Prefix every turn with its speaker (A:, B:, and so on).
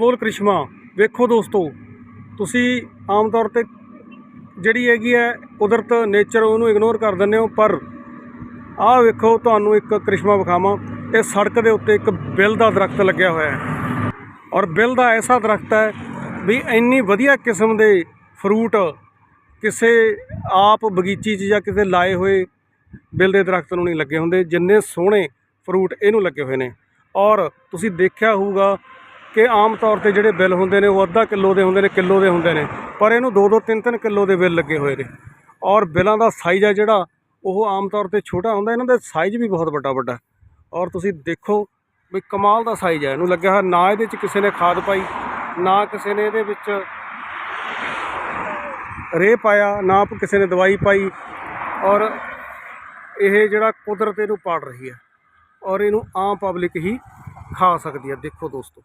A: Mall ਕ੍ਰਿਸ਼ਮਾ, ਵੇਖੋ ਦੋਸਤੋ, ਤੁਸੀਂ ਆਮ ਤੌਰ ਤੇ ਜਿਹੜੀ ਹੈਗੀ ਹੈ ਕੁਦਰਤ ਨੇਚਰ ਉਹਨੂੰ ਇਗਨੋਰ ਕਰ ਦਿੰਦੇ ਹੋ, ਪਰ ਆਹ ਵੇਖੋ, ਤੁਹਾਨੂੰ ਇੱਕ ਕ੍ਰਿਸ਼ਮਾ ਵਿਖਾਵਾਂ, ਇਹ ਸੜਕ ਦੇ ਉੱਤੇ ਇੱਕ ਬਿੱਲ ਦਾ ਦਰਖਤ ਲੱਗਿਆ ਹੋਇਆ ਹੈ। ਔਰ ਬਿੱਲ ਦਾ ਐਸਾ ਦਰਖਤ ਹੈ ਵੀ ਇੰਨੀ ਵਧੀਆ ਕਿਸਮ ਦੇ ਫਰੂਟ ਕਿਸੇ ਆਪ ਬਗੀਚੀ 'ਚ ਜਾਂ ਕਿਸੇ ਲਾਏ ਹੋਏ ਬਿੱਲ ਦੇ ਦਰਖਤ ਨੂੰ ਨਹੀਂ ਲੱਗੇ ਹੁੰਦੇ, ਜਿੰਨੇ ਸੋਹਣੇ ਫਰੂਟ ਇਹਨੂੰ ਲੱਗੇ ਹੋਏ ਨੇ। ਔਰ ਤੁਸੀਂ ਦੇਖਿਆ ਹੋਊਗਾ ਕਿ ਆਮ ਤੌਰ ਤੇ ਜਿਹੜੇ ਬਿੱਲ ਹੁੰਦੇ ਨੇ ਉਹ ਅੱਧਾ ਕਿਲੋ ਦੇ ਹੁੰਦੇ ਨੇ, ਕਿਲੋ ਦੇ ਹੁੰਦੇ ਨੇ। ਪਰ ਇਹਨੂੰ 2-2 3-3 ਕਿਲੋ ਦੇ ਬਿੱਲ ਲੱਗੇ ਹੋਏ ਨੇ। ਔਰ ਬਿੱਲਾਂ ਦਾ ਸਾਈਜ਼ ਹੈ ਜਿਹੜਾ, ਉਹ ਆਮ ਤੌਰ ਤੇ ਛੋਟਾ ਹੁੰਦਾ, ਇਹਨਾਂ ਦਾ ਸਾਈਜ਼ ਵੀ ਬਹੁਤ ਵੱਡਾ ਵੱਡਾ ਔਰ ਤੁਸੀਂ ਦੇਖੋ ਵੀ ਕਮਾਲ ਦਾ ਸਾਈਜ਼ ਹੈ, ਇਹਨੂੰ ਲੱਗਿਆ ਹੋਇਆ, ਨਾ ਇਹਦੇ 'ਚ ਕਿਸੇ ਨੇ ਖਾਦ ਪਾਈ, ਨਾ ਕਿਸੇ ਨੇ ਇਹਦੇ ਵਿੱਚ ਰੇ ਪਾਇਆ, ਨਾ ਕਿਸੇ ਨੇ ਦਵਾਈ ਪਾਈ। ਔਰ ਇਹ ਜਿਹੜਾ ਕੁਦਰਤ ਇਹਨੂੰ ਪਾੜ ਰਹੀ ਹੈ। ਔਰ ਇਹਨੂੰ ਆਮ ਪਬਲਿਕ ਹੀ ਖਾ ਸਕਦੀ ਹੈ। ਦੇਖੋ ਦੋਸਤੋ।